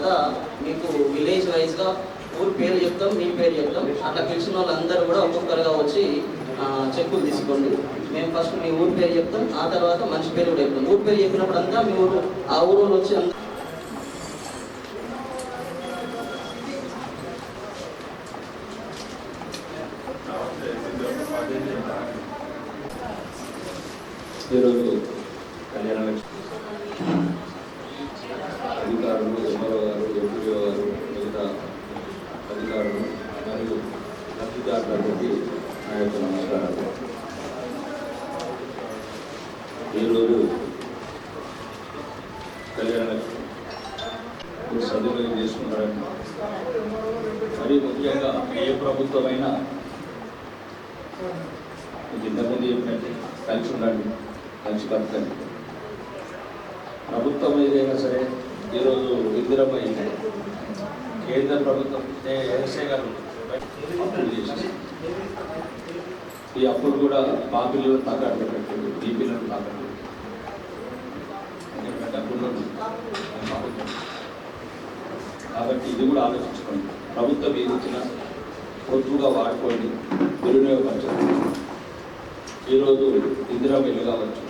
తర్వాత మీకు విలేజ్ వైజ్గా ఊరి పేరు చెప్తాం మీ పేరు చెప్తాం. అట్లా పిలిచిన వాళ్ళందరూ కూడా ఒక్కొక్కరుగా వచ్చి చెక్కులు తీసుకోండి. మేము ఫస్ట్ మీ ఊరి పేరు చెప్తాం ఆ తర్వాత మనిషి పేరు కూడా చెప్తాం. ఊరి పేరు చెప్పినప్పుడు అంతా మీ ఊరు ఆ ఊరు వచ్చి ఈరోజు ఈరోజు కళ్యాణ లక్ష్మి సదుపాయం చేసుకున్నారని మరి ముఖ్యంగా ఏ ప్రభుత్వమైనా మీకు ఇంతకుముందు చెప్పినట్టే కలిసి ఉండండి కలిసి బతకండి. ప్రభుత్వం ఏదైనా సరే ఈరోజు ఇందిరమ్మ కేంద్ర ప్రభుత్వం ఎస్ఏ గారు అప్పులు ఈ అప్పులు కూడా మా పిల్లలు తాకట్టు పెట్టండి మీ తాకట్టు డబ్బులు కాబట్టి ఇది కూడా ఆలోచించుకోండి. ప్రభుత్వం ఏదిచ్చిన పొద్దుగా వాడుకోండి దుర్వినియోగపరచండి ఈరోజు ఇందిరా మిల్లు కావచ్చు.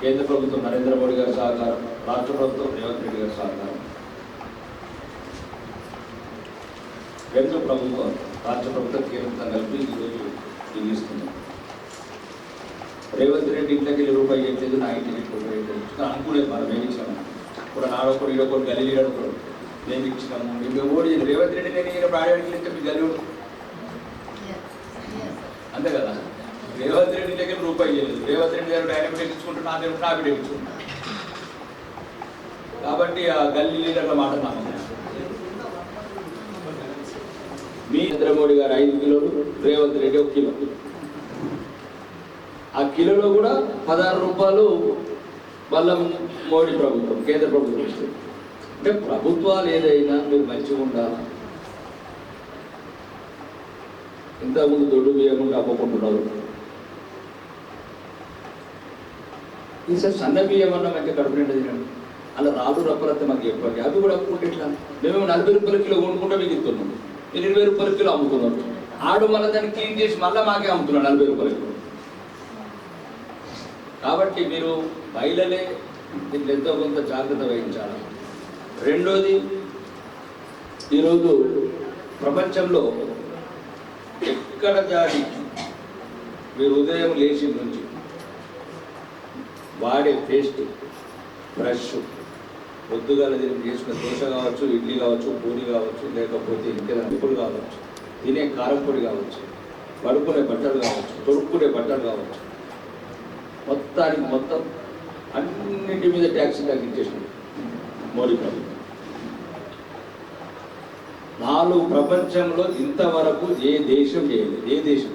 కేంద్ర ప్రభుత్వం నరేంద్ర మోడీ గారి సహకారం రాష్ట్ర ప్రభుత్వం రేవంత్ రెడ్డి గారి సహకారం. రెండు ప్రభుత్వం రాష్ట్ర ప్రభుత్వం కేంద్రం కలిపి ఈరోజు దిగిస్తున్నాం రేవంత్ రెడ్డి ఇంట్లోకి వెళ్ళి రూపాయి చేయట్లేదు నా ఇంటికి రూపాయి చేయట్లేదు కానీ అనుకోలేదు మనం మేము ఇచ్చాము ఇప్పుడు నాడొకరు ఈడొకరు గల్లీ ఈడొకరు మేము ఇచ్చినాము. మేము ఓడి రేవంత్ రెడ్డి నేను ఈయన ఆడడానికి వెళ్తే మీ గల్లీ అంతే కదా? రేవంత్ రెడ్డి దగ్గర రూపాయి చేయలేదు రేవంత్ రెడ్డి గారు డైరెక్ట్ ఎక్కించుకుంటూ నా దగ్గర నా బిడ్డ ఎక్కించుకుంటా కాబట్టి ఆ గల్లీ లీడర్ల మాట నమ్మకం. మీ నరేంద్ర మోడీ గారు ఐదు కిలోలు రేవంత్ రెడ్డి ఒక కిలో. ఆ కిలోలో కూడా పదహారు రూపాయలు మళ్ళా మోడీ ప్రభుత్వం కేంద్ర ప్రభుత్వం ఇస్తుంది. అంటే ప్రభుత్వాలు ఏదైనా మీరు మంచిగా ఉండాలా? ఇంతకుముందు దొడ్డు బియ్యం ఉంటే అమ్ముకుంటున్నారు. ఈసారి సన్న బియ్యం అన్న మంచి కడుపు నిండా తినండి. అలా రాదు రప్పలత్త మాకు చెప్పండి అవి కూడా అమ్ముకుంటే ఎట్లా? మేము నలభై రూపాయల కిలో కొనుక్కుంటే మీకు ఇస్తున్నాం. ఎనిమిది వేలు రూపాయల కిలో అమ్ముతున్నారు ఆడు మళ్ళీ దాన్ని క్లీన్ చేసి మళ్ళీ మాకే అమ్ముతున్నాడు నలభై రూపాయల. కిలో కాబట్టి మీరు మహిళలే దీంట్లో ఎంతో కొంత జాగ్రత్త వహించాలి. రెండోది ఈరోజు ప్రపంచంలో ఎక్కడ జాడి మీరు ఉదయం లేచి నుంచి వాడే పేస్ట్ బ్రష్ పొద్దుగాల దీన్ని చేసిన దోశ కావచ్చు ఇడ్లీ కావచ్చు పూరి కావచ్చు లేకపోతే ఇంకేదైనా నిప్పులు కావచ్చు తినే కారం పొడి కావచ్చు పడుకునే బట్టలు కావచ్చు తొడుక్కునే బట్టలు కావచ్చు. మొత్తానికి మొత్తం అన్నింటి మీద ట్యాక్స్ తగ్గించేసింది మోడీ ప్రభుత్వం. నాలుగు ప్రపంచంలో ఇంతవరకు ఏ దేశం చేయలేదు ఏ దేశం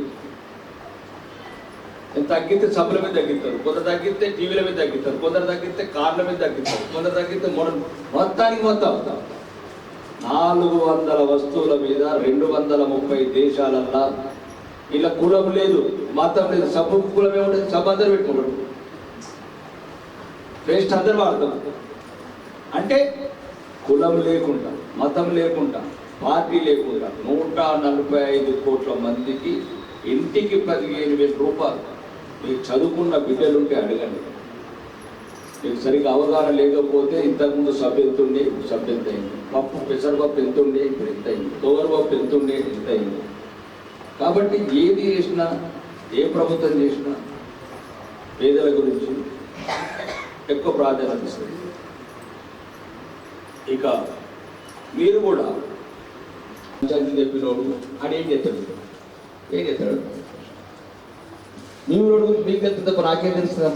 తగ్గితే సభల మీద తగ్గిస్తారు కొందరు తగ్గితే టీవీల మీద తగ్గిస్తారు కొందరు తగ్గితే కార్ల మీద తగ్గిస్తారు కొందరు తగ్గితే మొదలు మొత్తానికి మొత్తం నాలుగు వందల వస్తువుల మీద రెండు వందల ముప్పై దేశాలల్లా ఇలా కులం లేదు మతం లేదు సబ్బు కులం ఏముంటుంది సభ అందరు పెట్టుకుంటారు. పేస్ట్ అందరు వాడతాం. అంటే కులం లేకుండా మతం లేకుండా పార్టీ లేకుండా నూట నలభై ఐదు కోట్ల మందికి ఇంటికి పదిహేను వేల రూపాయలు. మీకు చదువుకున్న బిడ్డలుంటే అడగండి. మీకు సరిగ్గా అవగాహన లేకపోతే ఇంతకుముందు సభ ఎంత సభ ఎంత అయింది పప్పు పెసరపప్పు ఎంతుండే ఇప్పుడు ఎంత అయింది తోగరపప్పు ఎంతుండే ఎంత అయింది కాబట్టి ఏది చేసినా ఏ ప్రభుత్వం చేసినా పేదల గురించి ఎక్కువ ప్రాధాన్యత ఇస్తుంది. ఇక మీరు కూడా చెప్పినోడు అని ఏం చేస్తాడు? ఏం చేస్తాడు? నీవు రోడ్డు గురించి మీకు తెలుసు తప్ప నాకేం తెలుసు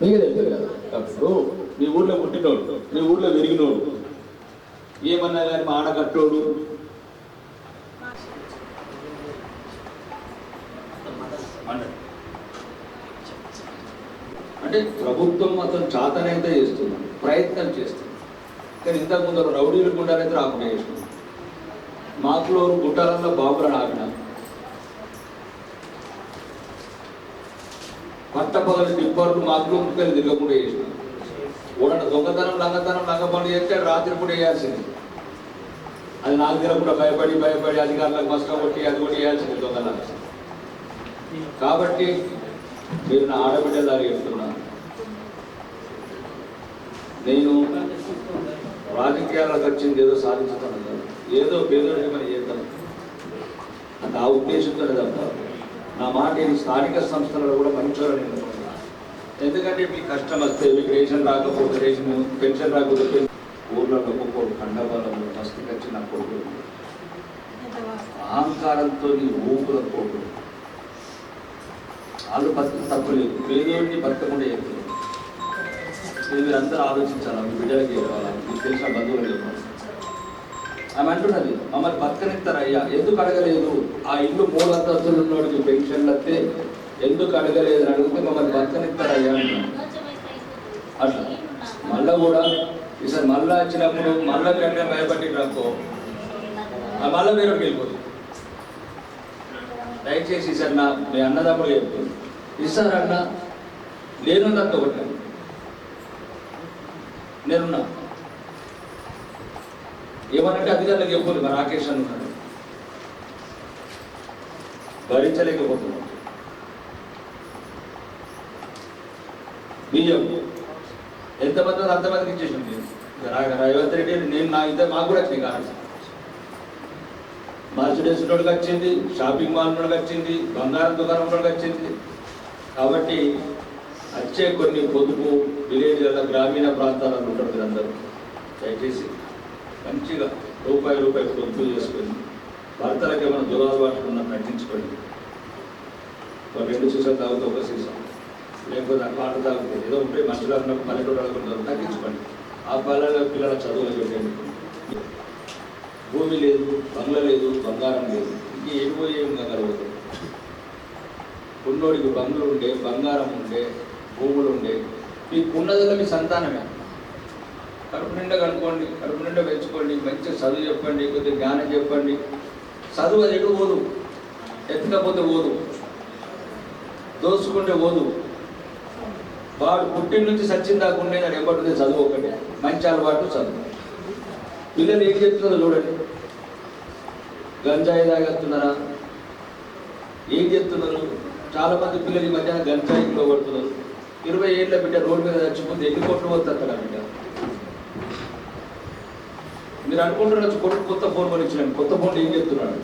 మీకే తెలుసు కదా అప్పుడు మీ ఊర్లో పుట్టినోడు మీ ఊర్లో పెరిగినోడు ఏమన్నా కానీ మా ఆడకట్టోడు అంటే ప్రభుత్వం మాత్రం చాతనైతే చేస్తుంది ప్రయత్నం చేస్తుంది కానీ ఇంతకు ముందు రౌడీలు గుండాలైతే రాకుండా చేస్తుంది మాకులో గుట్టాలలో బాబులను ఆపిన పట్టపగల టిప్పర్లు మాత్రం ముక్కలు తిరగకుండా చేసిన. కూడా దొంగతనం లంగతనం లంగ పనులు చేస్తే రాత్రి కూడా వేయాల్సింది అది నాకు తినకుండా భయపడి భయపడి అధికారులకు మస్క కొట్టి అది కూడా వేయాల్సింది దొంగతనం కాబట్టి మీరు నా ఆడబిడ్డలాగా చెప్తున్నా నేను రాజకీయాలకు వచ్చింది ఏదో సాధించుతాను ఏదో పేదోడికి మనం చేద్దాం. అంత ఆ ఉద్దేశంతో తప్ప. నా మాట ఇది స్థానిక సంస్థలలో కూడా మంచోళ్ళని ఎన్నుకుంటున్నా. ఎందుకంటే మీ కష్టం వస్తే మీకు రేషన్ రాకపోతే రేషన్ పెన్షన్ రాకపోతే ఊళ్ళో ఊర్లో ఒక్కొక్కరు కండబలం మస్తు వచ్చి నా కొడుకు అహంకారంతో నీ ఊపుల కొడుకు వాళ్ళు బతుకు తప్పలేదు పేదోడిని బతకకుండా చేస్తున్నారు. మీరు అందరూ ఆలోచించాలా? మీ బిడ్డలకి ఇవ్వాలా మీకు తెలిసిన బంధువులు ఇవ్వాలి ఆమె అంటున్నది మమ్మల్ని బతకనిస్తారయ్యా ఎందుకు అడగలేదు? ఆ ఇల్లు మూడు అంతస్తులు ఉన్నోడికి పెన్షన్లు వస్తే ఎందుకు అడగలేదు? అని అడిగితే మమ్మల్ని బతకనిస్తారయ్యా అంటున్నాను అట్లా. మళ్ళా కూడా ఈసారి మళ్ళా వచ్చినప్పుడు మళ్ళా కంటే భయపడి రాకో మళ్ళా వేరే వెళ్ళిపోతుంది దయచేసి ఈసారి నా మీ అన్నదమ్ములు చెప్తుంది ఈసారి అన్న నేనున్నంత ఒకటి. నేనున్నా. ఏమనంటే అధికారులకు చెప్పు మా రాకేష్ అని ఉన్నాడు. భరించలేకపోతున్నాం బియ్యం ఎంతమంది అంతమందికి ఇచ్చేసాం నేను రేవంత్ రెడ్డి నేను నా ఇద్దరు మాకు కూడా వచ్చినాయి కారణం మర్సిడెస్ రోడ్కి వచ్చింది షాపింగ్ మాల్ రోడ్కి వచ్చింది బంగారం దుకాణం రోడ్కి వచ్చింది. కాబట్టి వచ్చే కొన్ని పొదుపు విలేజ్ల గ్రామీణ ప్రాంతాలలో ఉంటారు మీరందరూ. దయచేసి మంచిగా రూపాయి రూపాయి పొదుపు చేసుకొని భర్తలకు ఏమైనా దురలవాట్లు ఉన్నా తగ్గించుకోండి. ఒక రెండు సీసాలు తాగుతూ ఒక సీసా. లేకపోతే ఆ పాట తాగుతుంది ఏదో ఉంటే మనుషులు అన్నప్పుడు పల్లెటూరు తగ్గించుకోండి. ఆ పిల్లల పిల్లల చదువులు పెట్టండి భూమి లేదు బంగ్లా లేదు బంగారం లేదు. ఇంక ఏమి పోయి ఏం కలగదు. ఉన్నోడికి బంగ్లు ఉండే బంగారం ఉండే భూములు ఉండే. మీకు ఉన్నదిలో మీ సంతానమే. కడుపు నిండా కనుక్కోండి కడుపు నిండా పెంచుకోండి మంచిగా చదువు చెప్పండి కొద్దిగా జ్ఞానం చెప్పండి. చదువు అది ఎటు పోదు? ఎత్తకపోతే పోదు. దోసుకుంటే పోదు. వాడు పుట్టిన నుంచి సచ్చిన దాకా ఉండే దాని ఎప్పటి చదువు ఒకటి మంచి అలవాటు చదువు. పిల్లలు ఏం చెప్తున్నారో చూడండి. గంజాయి తాగేస్తున్నారా? ఏం చెప్తున్నారు? చాలా మంది పిల్లలు ఈ మధ్యాహ్నం గంజాయిలో పడుతున్నారు ఇరవై ఏళ్ళ బిడ్డ రోడ్డు మీద చచ్చిపోతే ఎన్ని కోట్లు పోతుంది అక్కడ బిడ్డ? మీరు అనుకుంటున్నారు కొడుకు కొత్త ఫోన్ కొనిచ్చినాను కొత్త ఫోన్ ఏం చెప్తున్నాడు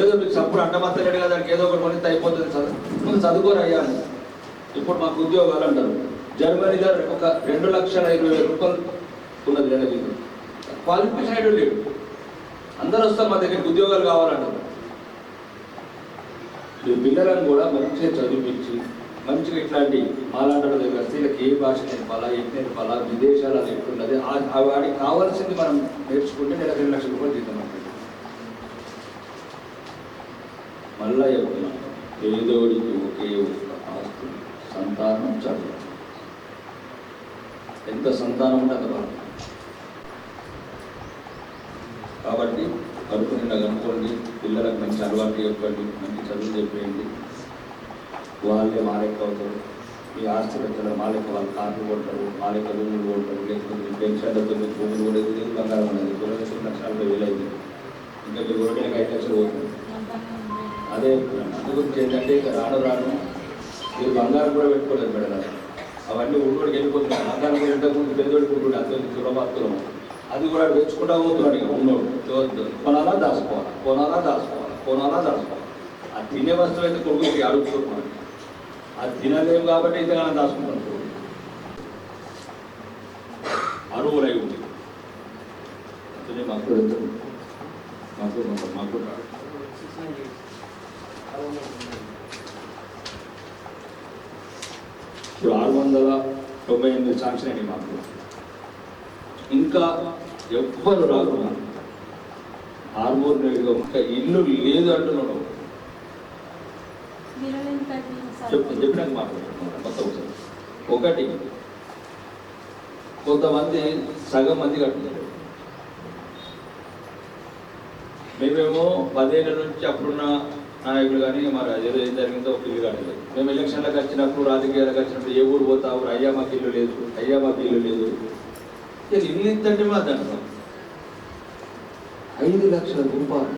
ఏదో మీకు సప్పుడు అంటమత్తలేడు కదా దానికి ఏదో ఒకటి కొనిస్తే అయిపోతుంది చదువు. ముందు చదువుకోరు అయ్యాను ఇప్పుడు మాకు ఉద్యోగాలు అంటారు. జర్మనీలో ఒక రెండు లక్షల ఇరవై వేల రూపాయలు ఉన్నది నెల జీతం. క్వాలిఫికేషన్ అయితే లేడు అందరూ వస్తారు మా దగ్గరికి ఉద్యోగాలు కావాలంటారు. మీ పిల్లలను కూడా మంచిగా చదివించి మంచిగా ఇట్లాంటి మాలాంటి వాళ్ళ స్త్రీలకు ఏ భాష నేర్పాలా ఏం నేర్పాలా విదేశాలు ఎట్లున్నది ఆ- వాడికి కావాల్సింది మనం నేర్చుకుంటే నెల రెండు లక్షల రూపాయలు జీతం ఉంటుంది మళ్ళా చెప్తున్నా పేదోడికి ఒకే ఒక ఆస్తి సంతానం చదువు. ఎంత సంతానం ఉంటే అంత బాగా కాబట్టి కడుపు నిండా కనుక్కోండి పిల్లలకు మంచి అలవాటు చెప్పండి మంచి చదువు చెప్పేయండి. వాళ్ళే మాలిక అవుతారు. మీ ఆస్తి పెద్దలు మాలిక వాళ్ళు కార్లు కొడతారు మాలిక రూములు కొడతారు లేకపోతే మీ పెన్షన్లతో మీకు భూములు కూడా లేదు బంగారం అనేది రెండు లక్షల లక్ష నలభై వేలు అయింది. ఇంకా మీరు ఒకటి ఐదు లక్షలు పోతుంది. అదే అందుగురించి ఏంటంటే ఇక రాను రాను మీరు బంగారం కూడా పెట్టుకోలేదు మేడం అవన్నీ ఉన్నోడికి వెళ్ళిపోతున్నాయి. బంగారం కూడా ఇంతకుముందు పెద్దోడికి ఉంటుండే అంత సులభాత్తులం అది కూడా తెచ్చుకుంటా పోతున్నాడు ఇక ఉన్నోడు. కొనాలా దాచుకోవాలి? కొనాలా దాచుకోవాలి? కొనాలా దాచుకోవాలి? ఆ తినే వస్తువు అయితే కొడుకు అడుగుతున్నాడు అది తినలేము కాబట్టి ఇంతగానో దాచుకుంటాం కొడుకు అరువులై ఉంది. అతనే మాకు మాకు మాకు ఇప్పుడు ఆరు వందల తొంభై ఎనిమిది శాంక్షన్ అయినాయి మాకు. ఇంకా ఎవ్వరు రాకున్నారు ఆర్మూర్ నేరుగా ఇంకా ఇల్లు లేదు అంటున్నాడు. చెప్తాను చెప్పినాక మాట్లాడుతున్నాను కొత్త ఒకసారి ఒకటి కొంతమంది సగం మంది కట్టున్నారు మేమేమో పదేళ్ళ నుంచి అప్పుడున్న నాయకులు కానీ మరి ఏదో ఏం జరిగిందో ఒక ఇల్లు కానీ లేదు మేము ఎలక్షన్లకు వచ్చినప్పుడు రాజకీయాలకు వచ్చినప్పుడు ఏ ఊరు పోతావు? అయ్యా మాకు ఇల్లు లేదు. అయ్యా మాకు ఇల్లు లేదు. ఇల్లు ఇంతంటే మా దాంట్లో ఐదు లక్షల రూపాయలు.